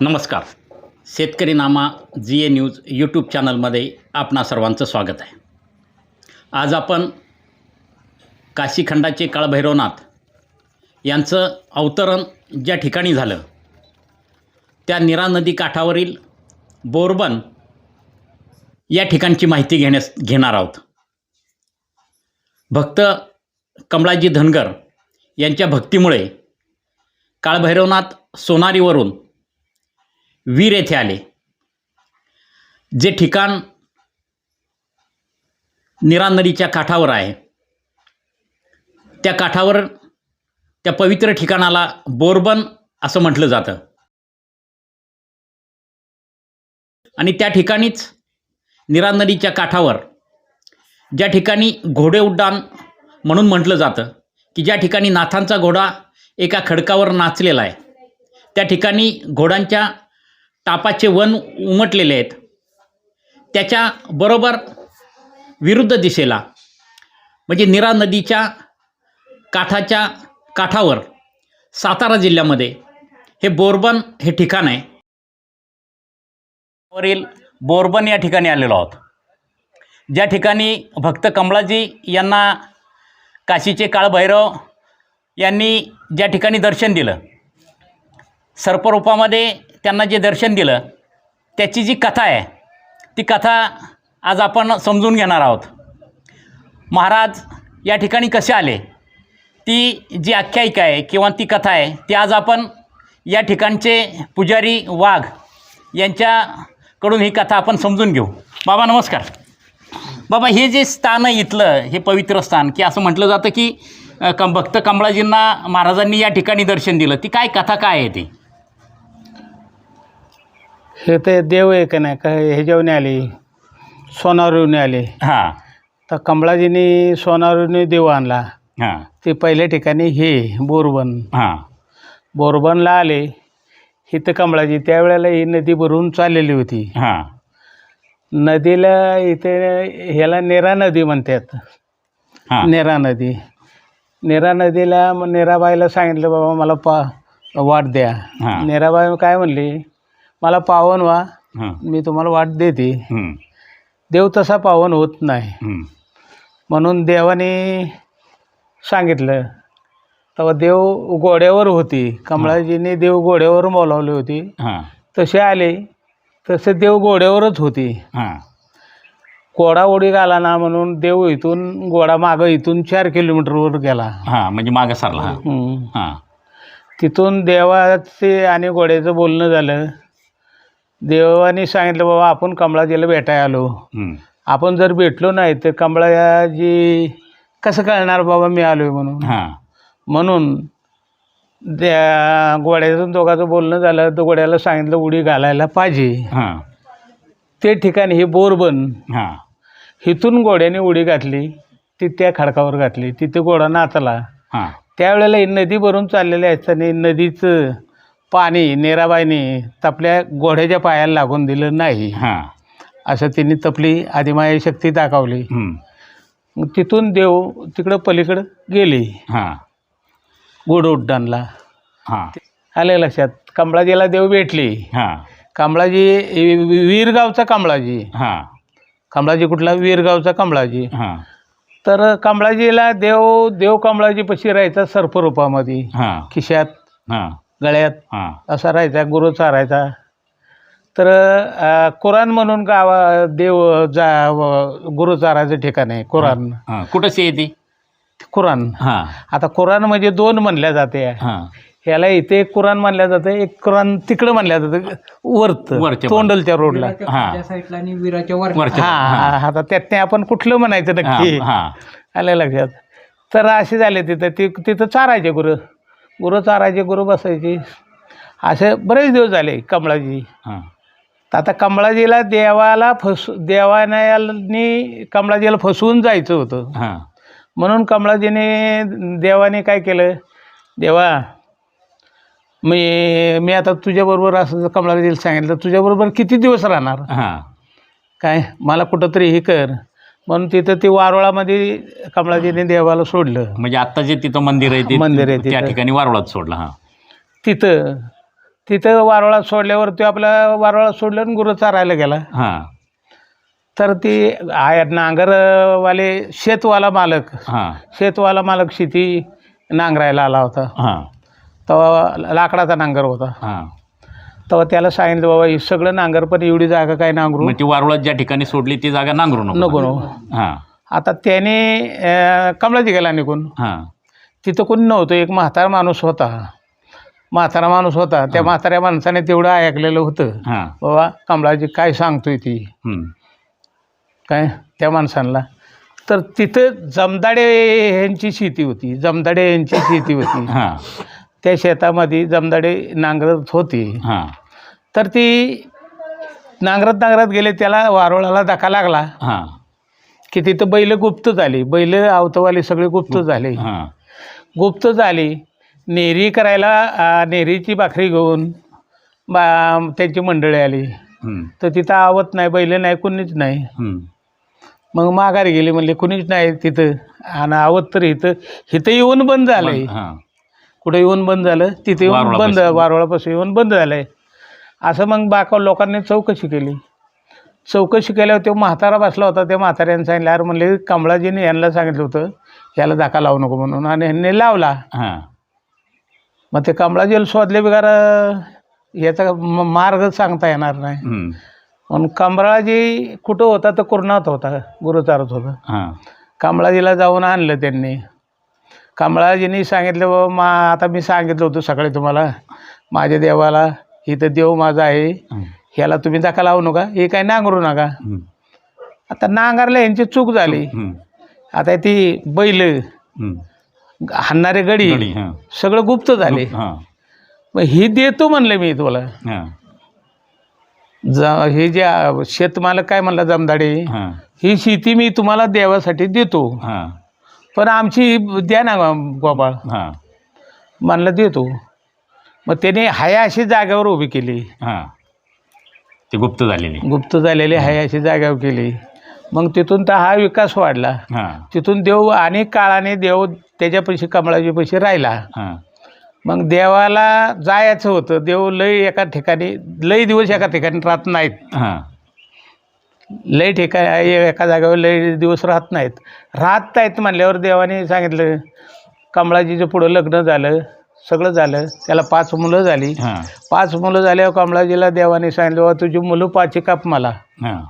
नमस्कार. शेतकरी नामा जी ए न्यूज यूट्यूब चॅनलमध्ये आपणा सर्वांचं स्वागत आहे. आज आपण काशीखंडाचे काळभैरवनाथ यांचं अवतरण ज्या ठिकाणी झालं त्या निरा नदी काठावरील बोरबन या ठिकाणची माहिती घेण्यास घेणार आहोत. भक्त कमलाजी धनगर यांच्या भक्तीमुळे काळभैरवनाथ सोनारीवरून वीर येथे आले. जे ठिकाण निरा नदीच्या काठावर आहे त्या काठावर त्या पवित्र ठिकाणाला बोरबन असं म्हटलं जातं. आणि त्या ठिकाणीच निरा नदीच्या काठावर ज्या ठिकाणी घोडे उड्डाण म्हणून म्हटलं जातं की ज्या ठिकाणी नाथांचा घोडा एका खडकावर नाचलेला आहे. त्या ठिकाणी घोडांच्या टापाचे वन उमटलेले आहेत. त्याच्या बरोबर विरुद्ध दिशेला म्हणजे निरा नदीच्या काठाच्या काठावर सातारा जिल्ह्यामध्ये हे बोरबन हे ठिकाण आहे. वरील बोरबन या ठिकाणी आलेलो आहोत. ज्या ठिकाणी भक्त कमळाजी यांना काशीचे काळभैरव यांनी ज्या ठिकाणी दर्शन दिलं सर्परूपामध्ये त्यांना जे दर्शन दिलं त्याची जी कथा आहे ती कथा आज आपण समजून घेणार आहोत. महाराज या ठिकाणी कसे आले? ती जी आख्यायिका आहे किंवा ती कथा आहे ती आज आपण या ठिकाणचे पुजारी वाघ यांच्याकडून ही कथा आपण समजून घेऊ. बाबा नमस्कार. बाबा हे जे स्थान आहे इथलं हे पवित्र स्थान की असं म्हटलं जातं की अ, कं भक्त कमळाजींना महाराजांनी या ठिकाणी दर्शन दिलं. ती काय कथा काय आहे ती? हे ते देव आहे का नाही? का ह्याच्यावरून आले? सोनावरून आले. हां. तर कमळाजीने सोनावरून देव आणला. हां. ते पहिल्या ठिकाणी हे बोरबन. हां. बोरबनला आले. इथं कमळाजी त्यावेळेला ही नदी भरून चाललेली होती. हां. नदीला इथे ह्याला नेरा नदी म्हणतात. हां. नेरा नदी. नेरा नदीला मग नेराबाईला सांगितलं बाबा मला पा वाट द्या. हां. नेराबाई काय म्हणली मला पावन व्हा हां. मी तुम्हाला वाट देते. देव तसा पावन होत नाही. म्हणून देवाने सांगितलं तेव्हा देव घोड्यावर होती. कमळाजीने देव घोड्यावर बोलावली होती. हां. तसे आले तसे देव घोड्यावरच होती. हां. घोडा उडी घाला ना म्हणून देव इथून घोडा मागं इथून चार किलोमीटरवर गेला. हां म्हणजे मागं सरला हां. हम्म. हां. तिथून देवाचे आणि घोड्याचं बोलणं झालं. देवाने सांगितलं बाबा आपण कमळाजीला भेटायला आलो. आपण जर भेटलो नाही तर कमळाजी कसं कळणार बाबा मी आलो आहे म्हणून? हां. म्हणून त्या घोड्याचं दोघाचं बोलणं झालं. तर घोड्याला सांगितलं उडी घालायला पाहिजे. हां. ते ठिकाणी हे बोरबन हां. इथून घोड्याने उडी घातली ती त्या खडकावर घातली तिथे घोडा नाचला. हां. त्यावेळेला ही नदी भरून चाललेली असताना नदीचं पाणी नेराबाईने तपल्या घोड्याच्या पायाला लागून दिलं नाही. हां. असं त्यांनी तपली आदिमाया शक्ती दाखवली. मग तिथून देव तिकडं पलीकडं गेले. हां. घोड उड्डाणला. हां. आलं लक्षात कमळाजीला देव भेटले. हां. कमळाजी वी- वीरगावचा कमळाजी. हां. कमळाजी कुठला? वीरगावचा कमळाजी. हां. तर कमळाजीला देव देव कमळाजी राहायचा सर्परूपामध्ये. हां. खिशात हां. गळ्यात हां. असा राहायचा गुरु चारायचा. तर अं, कुराण म्हणून गावा देव जा व- गुरु चारायचं ठिकाण आहे कुराण. हां. कुठंच येते कुराण. हां. आता कुराण म्हणजे दोन म्हणल्या जाते. हां. ह्याला इथे एक कुराण म्हणल्या जातं एक कुराण तिकडं म्हणल्या जातं वरत वरच्या तोंडलच्या रोडला हां. साईडला आणि विराच्या वर वरच्या हा आता त्यात आपण कुठलं म्हणायचं नक्की? हां. हां आलं लक्षात. तर असे झाले तिथं. ती तिथं चारायचे गुरु. गुरु चारायचे गुरु बसायचे. असे बरेच दिवस झाले कमळाजी. हां. तर आता कमळाजीला देवाला फस देवाने कमळाजीला फसवून जायचं होतं. हां. म्हणून कमळाजीने देवाने काय केलं? देवा मी मी आता तुझ्याबरोबर असं कमळाजीला सांगितलं तुझ्याबरोबर किती दिवस राहणार? हां. काय? मला कुठंतरी हे कर. म्हणून तिथं ते वारोळामध्ये कमळाजीने देवाला सोडलं. म्हणजे आत्ता जे तिथं मंदिर आहे ते मंदिर आहे त्या तिथं. ठिकाणी वारुळात सोडलं हां. तिथं तिथं वारोळा सोडल्यावर तो आपला वारोळा सोडलं आणि गुरं चारायला गेला. हां. तर ती आय नांगरवाले शेतवाला मालक. हां. शेतवाला मालक शेती नांगरायला आला होता. हां. तेव्हा लाकडाचा नांगर होता. हां. तेव्हा त्याला सांगितलं बाबा हे सगळं नांगर पण एवढी जागा काय नांगरू? मग ती वारुळात ज्या ठिकाणी सोडली ती जागा नांगरू नको. नको नको. हां. आता त्याने अं, कमलाजी गेला निघून. हां. तिथं कोणी नव्हतं एक म्हातारा माणूस होता. म्हातारा माणूस होता. त्या म्हाताऱ्या माणसाने तेवढं ऐकलेलं होतं. हां. बाबा कमलाजी काय सांगतोय ती. काय? त्या माणसांना. तर तिथं जमदाडे यांची शेती होती. जमदाडे यांची शेती होती. हां. त्या शेतामध्ये जमदाडे नांगरत होती. हां. तर ती नांगरत नांगरत गेले त्याला वारोळाला धक्का लागला. हां. की तिथं बैल गुप्त झाली. बैल आवतवाली सगळे गुप्त झाले. हां. गुप्त झाली. नेरी करायला आ, नेरीची भाकरी घेऊन बा त्यांची मंडळी आली. तर तिथं आवत नाही बैल नाही कुणीच नाही. मग माघारी गेली म्हणले कुणीच नाही तिथं. आणि आवत तर इथं इथं येऊन बंद झालंय. हां. कुठं येऊन बंद झालं तिथे येऊन बंद. वारोळापासून येऊन बंद झालंय. असं मग बाका लोकांनी चौकशी केली. चौकशी केल्यावर तो म्हातारा बसला होता त्या म्हाताऱ्याने सांगितलं अरे म्हणले कमळाजीने यांना सांगितलं होतं याला धक्का लावू नको म्हणून आणि ह्यांनी लावला. हां. मग ते कमळाजीला शोधले बिगार याचा म- मार्ग सांगता येणार नाही. म्हणून कमळाजी कुठं होता तर कुर्णात होता गुरुचारत होता. हां. कमळाजीला जाऊन आणलं त्यांनी. कमळाजींनी सांगितलं बाबा मा आता मी सांगितलं होतं सकाळी तुम्हाला माझ्या देवाला इथं देव माझा आहे. ह्याला तुम्ही धक्का लावू नका हे काय नांगरू नका. आता नांगरला यांची चूक झाली. आता ती बैल. हाणणारे गडी. सगळं गुप्त झाले मग ही देतो म्हणलं मी तुला हां ज शेतमालक काय म्हणला जमदाडे हां शेती मी तुम्हाला देवासाठी देतो पण आमची द्या ना गोपाळ. हां. म्हणलं देतो. मग त्याने हाया अशी जागेवर उभी केली. हां. ती गुप्त झालेली. गुप्त झालेली हाया अशी जागेवर केली. मग तिथून तर हा विकास वाढला. हां. तिथून देव अनेक काळाने देव त्याच्यापाशी कमळाच्या पैसे राहिला. हां. मग देवाला जायचं होतं. देव लय एका ठिकाणी लय दिवस एका ठिकाणी राहत नाहीत. हां. लय ठिकाणी एका जागेवर लय दिवस राहत नाहीत. राहत नाहीत म्हणल्यावर देवाने सांगितलं कमळाजीचं पुढं लग्न झालं सगळं झालं त्याला पाच मुलं झाली. हां. पाच मुलं झाल्यावर कमळाजीला देवाने सांगितलं बाबा तुझी मुलं पाची काप मला हां.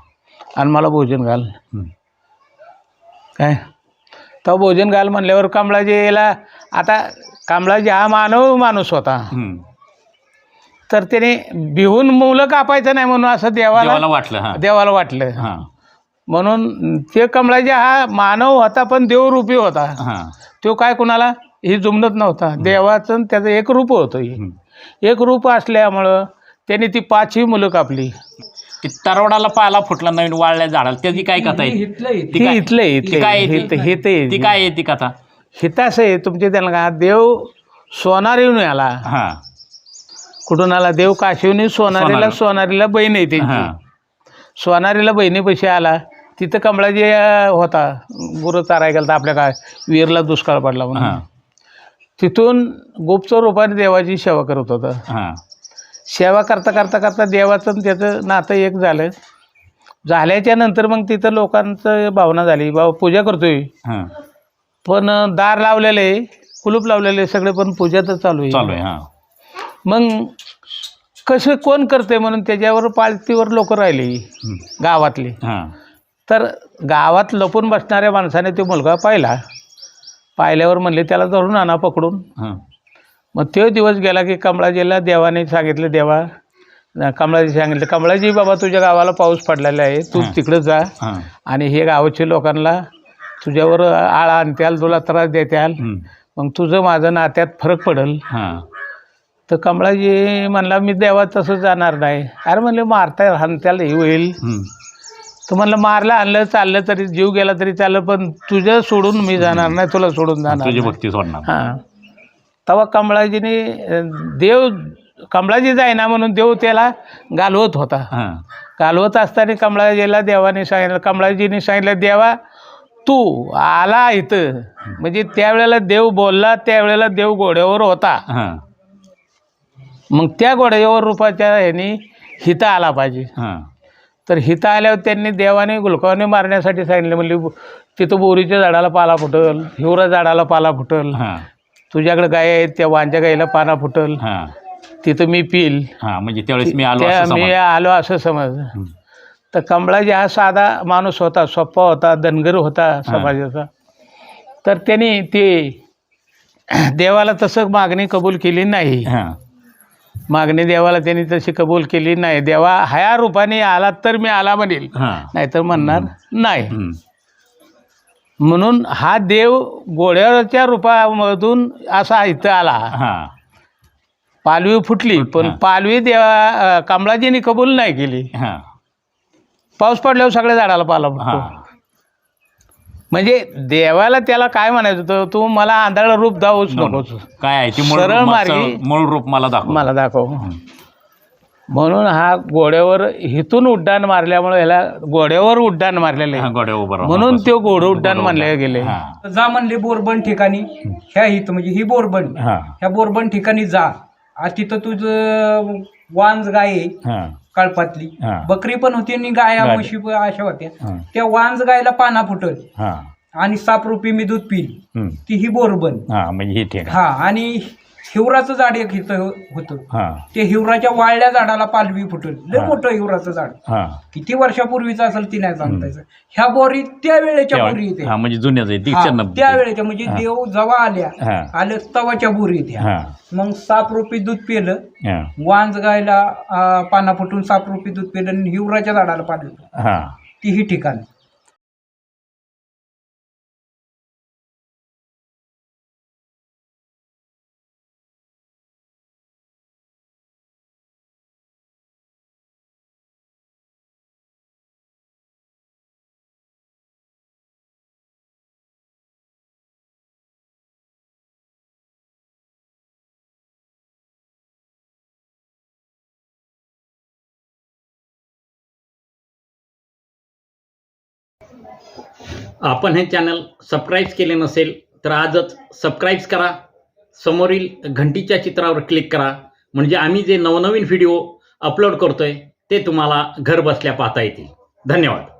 आणि मला भोजन घाल. हं. काय? तो भोजन घाल म्हणल्यावर कमळाजीला आता कमळाजी हा मानव माणूस होता. हं. तर त्याने भिवून मुलं कापायचं नाही म्हणून असं देवाला देवाला वाटलं हां. देवाला वाटलं. हां. म्हणून ते कमळाजी हा मानव होता पण देवरूपी होता. हां. तो काय कुणाला? ही जुमलत नव्हता. देवाचं आणि त्याचं एक रूप होतं हे. एक रूप असल्यामुळं त्याने ती पाचही मुलं कापली. ती तरवडाला पाला फुटला नवीन वाळल्या झाडाला. त्याची काय कथा आहे? ती ती काय- इथलं आहे, ती इथलं काय आहे, ती? हित आहे. ती काय आहे ती कथा? हित असं आहे तुमच्या त्याला का देव सोनारीहून आला. हां. कुठून आला? देव काशिवनी सोनारीला सोनारी. सोनारीला बहीण आहे त्यांची. सोनारीला बहिणीपाशी आला. तिथं कमळाजी अं, होता. गुरु चाराय गेला आपल्या काय विहीरला दुष्काळ पडला म्हणून. तिथून गुप्त रूपाने देवाची सेवा करत होता. हां. सेवा करता करता करता देवाचं त्याचं नातं एक झालं. झाल्याच्यानंतर मग तिथं लोकांचं भावना झाली. बाबा पूजा करतोय. पण दार लावलेले कुलूप लावलेले सगळे पण पूजा तर चालू आहे. मग कसं कोण करते म्हणून त्याच्यावर पाळतीवर लोक राहिली. गावातली. हां. तर गावात लपून बसणाऱ्या माणसाने तो मुलगा पाहिला. पाहिल्यावर म्हणले त्याला धरून आणा पकडून. हां. मग तो दिवस गेला की कमळाजीला देवाने सांगितलं देवा कमळाजी सांगितलं कमळाजी बाबा तुझ्या गावाला पाऊस पडलेला आहे तू. तिकडं जा आणि हे गावाच्या लोकांना तुझ्यावर आळा आणत्याल तुला त्रास देत्याल. मग तुझं माझं नात्यात फरक पडेल. तर कमळाजी म्हणला मी देवा तसं जाणार नाही. अरे म्हणले मारता हाणत्याला हे होईल. तर म्हणलं मारलं आणलं चाललं तरी जीव गेला तरी चाललं पण तुझं सोडून मी जाणार नाही तुला सोडून जाणार तुझी. भक्ती सोडणार हां. तेव्हा कमळाजीने देव कमळाजी जायना म्हणून देव त्याला घालवत होता. हां. घालवत असताना कमळाजीला देवाने सांगितलं कमळाजीने सांगितलं देवा तू आला इथं. म्हणजे त्यावेळेला देव बोलला त्यावेळेला देव घोड्यावर होता. हां. मग त्या घोड्यावर रूपाच्या ह्यानी हिता आला पाहिजे. हां. तर हिता आल्यावर त्यांनी देवाने गुलकावाने मारण्यासाठी सांगितले म्हणले तिथं बोरीच्या झाडाला पाला फुटल हिवरा झाडाला पाला फुटल हां. तुझ्याकडे गाय आहेत त्या वांच्या गाईला पाना फुटल हां. तिथं मी पिल. हां म्हणजे त्यावेळेस मी आलो त्या असं मी समज. आलो असं समज. तर कमळाजी हा साधा माणूस होता सोप्पा होता धनगर होता समाजाचा तर त्यांनी ते देवाला तसं मागणी कबूल केली नाही. हां. मागणी देवाला त्यांनी तशी कबूल केली नाही. देवा ह्या रूपाने आला तर मी आला म्हणेल. हां. नाहीतर म्हणणार नाही. म्हणून हा देव घोड्याच्या रूपामधून असा इथं आला. हां. पालवी फुटली पण हां. पालवी देवा अं, कमळाजीने कबूल नाही केली. हां. पाऊस पडल्यावर सगळ्या झाडाला पाला फुटतो. हां. म्हणजे देवाला त्याला काय म्हणायचं होतं? तू मला आंधळ रूप दावूच नकोस. काय आहे? ती मूळ सरळ रूप- मार्गी- मूळ रूप मला दाखव. मला दाखव. म्हणून हा घोड्यावर हिथून उड्डाण मारल्यामुळे ह्याला घोड्यावर उड्डाण मारलेलं हां आहे गोड्या उभं राहा. म्हणून तो घोडं उड्डाण मानले गेले. हां. जा म्हणले बोरबन ठिकाणी. ह्या इथं म्हणजे ही बोरबन. हां. ह्या बोरबन ठिकाणी जा. आज तिथं तुझं वांज गाय आहे हां. कळपातली. हां. बकरी पण होती आणि गाया गाय. म्हशी पण अशा होत्या. हां. त्या वांज गायला पाना फुटल. हां. आणि साप रुपी मी दूध पिल. ती ही बोरबन. हां म्हणजे हे ठीक आहे. हा आणि हिवराचं झाड एक इथं होतं. हां. ते हिवराच्या वाळल्या झाडाला पालवी फुटल लय हा. मोठं हिवराचं झाड. हां. किती वर्षापूर्वीचं असेल ती नाही सांगतायचं ह्या बोरी त्या वेळेच्या बोरी हां म्हणजे जुन्याच आहे ती हा, क्षण त्या वेळेच्या म्हणजे हा. देव जेव्हा आल्या हां. आल्या तवाच्या बोरी त्या हां. मग साप रुपी दूध पिलं हां. वांज गायला अं, पाना फुटून साप रुपी दूध पिलं आणि हिवराच्या झाडाला पाडलं हां. ती ही ठिकाण. आपण हे चॅनल सबस्क्राईब केले नसेल तर आजच सबस्क्राईब करा. समोरील घंटीच्या चित्रावर क्लिक करा. म्हणजे आम्ही जे नवनवीन व्हिडिओ अपलोड करतोय ते तुम्हाला घर बसल्या पाहता येतील. धन्यवाद.